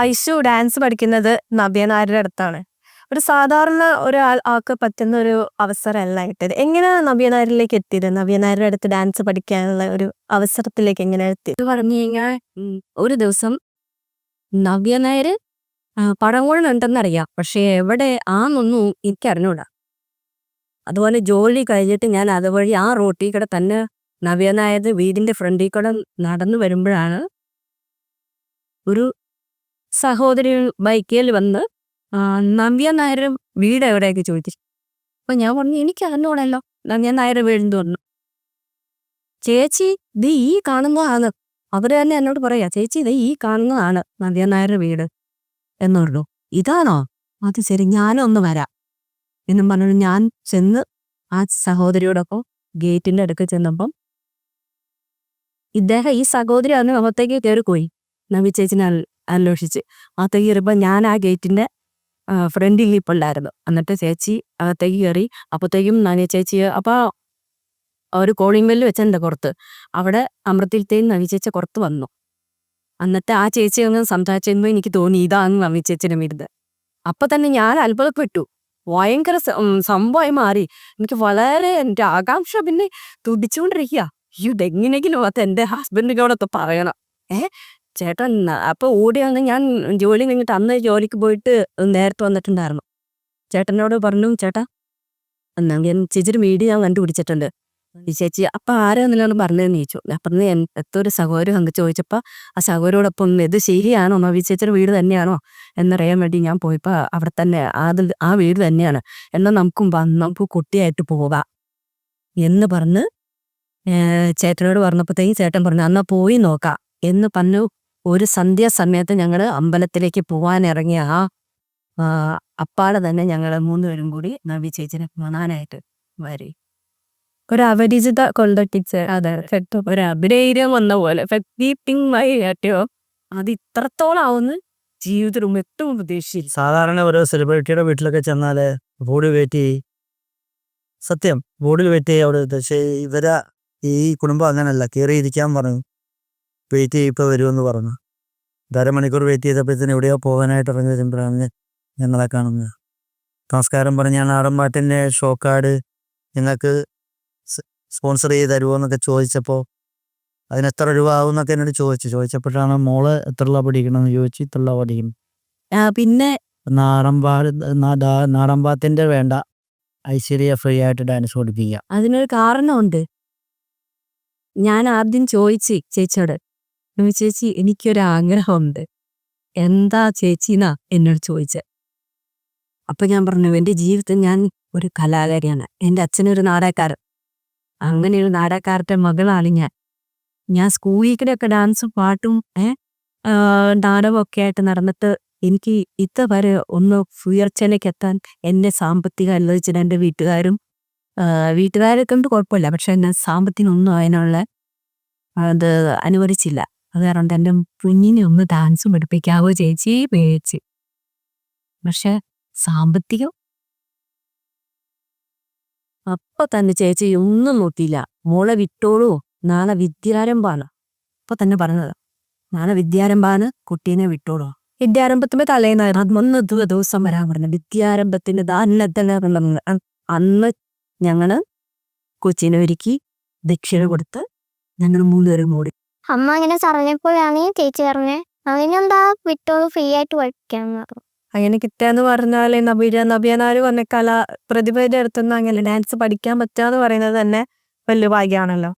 Aishu dance പഠിക്കുന്നത് നവ്യ നായരുടെ അടുത്താണ്. ഒരു സാധാരണ ഒരാൾ ആൾക്ക് പറ്റുന്ന ഒരു അവസരമല്ല കിട്ടിയത്. എങ്ങനെയാണ് നവ്യ നായരിലേക്ക് എത്തിയത്? നവ്യ നായരുടെ അടുത്ത് ഡാൻസ് പഠിക്കാനുള്ള ഒരു അവസരത്തിലേക്ക് എങ്ങനെ എത്തി? ഇത് പറഞ്ഞു കഴിഞ്ഞാൽ ഒരു ദിവസം നവ്യ നായർ പടങ്ങോളുണ്ടെന്നറിയാം പക്ഷേ എവിടെ ആന്നൊന്നും എനിക്ക് അറിഞ്ഞൂടാ അതുപോലെ ജോലി കഴിഞ്ഞിട്ട് ഞാൻ അതുവഴി ആ റോട്ടിൽ കൂടെ തന്നെ നവ്യ നായർ വീടിന്റെ ഫ്രണ്ടിൽ കൂടെ നടന്നു വരുമ്പോഴാണ് ഒരു സഹോദരി ബൈക്കിൽ വന്ന് നവ്യ നായരും വീട് എവിടെയൊക്കെ ചോദിച്ചു. അപ്പൊ ഞാൻ പറഞ്ഞു എനിക്ക് അറിഞ്ഞൂടല്ലോ നവ്യ നായർ വീട് പറഞ്ഞു. ചേച്ചി ഇത് ഈ കാണുന്നതാണ്. അവർ തന്നെ എന്നോട് പറയാ ചേച്ചി ഇത് ഈ കാണുന്നതാണ് നവ്യ നായരുടെ വീട്. എന്ന് പറഞ്ഞു. ഇതാണോ? അത് ശരി ഞാനൊന്ന് വരാം. എന്നും പറഞ്ഞു. ഞാൻ ചെന്ന് ആ സഹോദരിയോടൊപ്പം ഗേറ്റിന്റെ അടുക്ക് ചെന്നപ്പം ഇദ്ദേഹം ഈ സഹോദരി അന്ന് അകത്തേക്ക് കയറിപ്പോയി. പോയി നവി ചേച്ചിനെ അന്വേഷിച്ച്. അകത്തേക്ക് കയറിയപ്പോൾ ഞാൻ ആ ഗേറ്റിന്റെ ഫ്രണ്ടിൽ ഇപ്പുണ്ടായിരുന്നു എന്നിട്ട് ചേച്ചി അകത്തേക്ക് കയറി അപ്പോഴത്തേക്കും നവി ചേച്ചി അപ്പോൾ ഒരു കോളിംഗ് ബെല്ല് വെച്ചിട്ടുണ്ട് പുറത്ത്. അവിടെ അമൃതയിലത്തെയും നവി ചേച്ചി പുറത്ത് വന്നു. എന്നിട്ട് ആ ചേച്ചി അങ്ങ് സംസാരിച്ചപ്പോൾ എനിക്ക് തോന്നി ഇതാണ് നവി ചേച്ചിയുടെ വീട് അപ്പൊ തന്നെ ഞാൻ അത്ഭുതപ്പെട്ടു. ഭയങ്കര സംഭവമായി മാറി. എനിക്ക് വളരെ എന്റെ ആകാംക്ഷ പിന്നെ തുടിച്ചുകൊണ്ടിരിക്കുക അയ്യോ ഇതെങ്ങനെയെങ്കിലും അത് എന്റെ ഹസ്ബൻഡിനോടൊത്ത് പറയണം. ഏ? ചേട്ടൻ അപ്പോൾ അപ്പൊ ഓടി വന്ന് ഞാൻ ജോലി കഴിഞ്ഞിട്ട് അന്ന് ജോലിക്ക് പോയിട്ട് നേരത്തെ വന്നിട്ടുണ്ടായിരുന്നു. ചേട്ടനോട് പറഞ്ഞു ചേട്ടാ എന്നാ ഞാൻ ചേച്ചിയുടെ വീട് ഞാൻ കണ്ടുപിടിച്ചിട്ടുണ്ട്. ചേച്ചി അപ്പൊ ആരാന്നില്ലാന്ന് പറഞ്ഞതെന്ന് ചോദിച്ചു? അപ്പം എത്തൊരു സഹോദരം അങ്ങ് ചോദിച്ചപ്പോ ആ സഹോദരോടൊപ്പം ഇത് ശരിയാണോ? നവി ചേച്ചിയുടെ വീട് തന്നെയാണോ? എന്നറിയാൻ വേണ്ടി ഞാൻ പോയപ്പോ അവിടെ തന്നെ അത് ആ വീട് തന്നെയാണ്. എന്നാൽ നമുക്കും നമുക്ക് കുട്ടിയായിട്ട് പോവാം. എന്ന് പറഞ്ഞ് ചേട്ടനോട് പറഞ്ഞപ്പോഴത്തേക്കും ചേട്ടൻ പറഞ്ഞു എന്നാ പോയി നോക്കാം. എന്ന് പറഞ്ഞു ഒരു സന്ധ്യാസമയത്ത് ഞങ്ങൾ അമ്പലത്തിലേക്ക് പോകാൻ ഇറങ്ങിയ ആ അപ്പാടെ തന്നെ ഞങ്ങൾ മൂന്നുപേരും കൂടി നവി ചേച്ചിനെ കാണാനായിട്ട് വരി. ഒരു അപരിചിത ടീച്ചർ അതെ ഒരു അഭിനയം വന്ന പോലെ. അത് ഇത്രത്തോളം ആവുന്നു ജീവിതത്തിൽ ഏറ്റവും പ്രതീക്ഷിച്ചില്ല. സാധാരണ ഒരു സെലിബ്രിറ്റിയുടെ വീട്ടിലൊക്കെ ചെന്നാൽ ബോഡി വെയിറ്റ് ചെയ്യും സത്യം ബോഡിയിൽ വെയിറ്റ് ചെയ്യും അവിടെ പക്ഷേ ഇവരെ ഈ കുടുംബം അങ്ങനല്ല കയറിയിരിക്കാൻ പറഞ്ഞു. വെയിറ്റ് ചെയ്യും ഇപ്പോൾ വരുമെന്ന് പറഞ്ഞു. അരമണിക്കൂർ വെയിറ്റ് ചെയ്തപ്പോഴത്തേന് എവിടെയോ പോകാനായിട്ട് ഇറങ്ങി വരുമ്പോഴാണ് ഞങ്ങളെ കാണുന്നത്. നമസ്കാരം പറഞ്ഞ് ഞാൻ നാടൻ ഷോ കാർഡ് ഞങ്ങൾക്ക് സ്പോൺസർ ചെയ്ത് തരുമോ എന്നൊക്കെ ചോദിച്ചപ്പോൾ അതിന് എത്ര രൂപ ആവും എന്നൊക്കെ എന്നോട് ചോദിച്ചു. ചോദിച്ചപ്പോഴാണ് മോൾ എത്ര രൂപ പഠിക്കണമെന്ന് ചോദിച്ചു ഇത്ര രൂപ പഠിക്കും പിന്നെ? നാടൻപാത്തിന്റെ വേണ്ട. ഐശ്വര്യ ഫ്രീ ആയിട്ട് ഡാൻസ് പഠിപ്പിക്കുക. അതിനൊരു കാരണമുണ്ട്. ഞാൻ ആദ്യം ചോദിച്ചു ചേച്ചിയോട്. "നവി ചേച്ചി എനിക്കൊരാഗ്രഹമുണ്ട്. എന്താ ചേച്ചിന്നാ എന്നോട് ചോദിച്ചത് അപ്പൊ ഞാൻ പറഞ്ഞു എന്റെ ജീവിതത്തിൽ ഞാൻ ഒരു കലാകാരിയാണ്. എന്റെ അച്ഛനൊരു നാടകക്കാരൻ. അങ്ങനെ ഒരു നാടകക്കാരന്റെ മകളാണ് ഞാൻ. ഞാൻ സ്കൂളിൽ കൂടെയൊക്കെ ഡാൻസും പാട്ടും നാടകമൊക്കെ ആയിട്ട് നടന്നിട്ട് എനിക്ക് ഇതുവരെ ഒന്ന് ഉയർച്ചയിലേക്ക് എത്താൻ എന്നെ സാമ്പത്തികം അനുവദിച്ചിട്ട് എന്റെ വീട്ടുകാരും വീട്ടുകാരെ കൊണ്ട് കുഴപ്പമില്ല. പക്ഷെ എന്നെ സാമ്പത്തികമൊന്നും അതിനുള്ള അത് അനുവദിച്ചില്ല. അത് കാരണം എന്റെ കുഞ്ഞിനെ ഒന്ന് ഡാൻസ് പഠിപ്പിക്കാവോ ചേച്ചി പേടിച്ച് പക്ഷെ സാമ്പത്തികം? അപ്പൊ തന്നെ ചേച്ചി ഒന്നും നോക്കിയില്ല. മോളെ വിട്ടോളൂ. നാളെ വിദ്യാരംഭാണ് അപ്പൊ തന്നെ പറഞ്ഞത്. നാളെ വിദ്യാരംഭാണ് കുട്ടീനെ വിട്ടോളൂ. വിദ്യാരംഭത്തിന്റെ തലേന്നായിരുന്നു ദിവ- ദിവസം വരാൻ പറഞ്ഞു. വിദ്യാരംഭത്തിന്റെ ദാനത്തിന് അന്ന് ഞങ്ങൾ കൊച്ചിനെ ഒരുക്കി ദക്ഷിണ കൊടുത്ത് ഞങ്ങൾ മൂന്നുപേരും കൂടി അമ്മ അങ്ങനെ പറഞ്ഞപ്പോഴാണ് ചേച്ചി പറഞ്ഞത് അതിനെന്താ വിട്ടോ ഫ്രീ ആയിട്ട് പഠിക്കാന്ന് പറഞ്ഞു. അങ്ങനെ കിട്ടാന്ന് പറഞ്ഞാൽ നബീര നബിയനാര് പറഞ്ഞ കല പ്രതിഭയുടെ അടുത്തുനിന്ന് അങ്ങനെ ഡാൻസ് പഠിക്കാൻ പറ്റാന്ന് പറയുന്നത് തന്നെ വലിയ ഭാഗ്യമാണല്ലോ.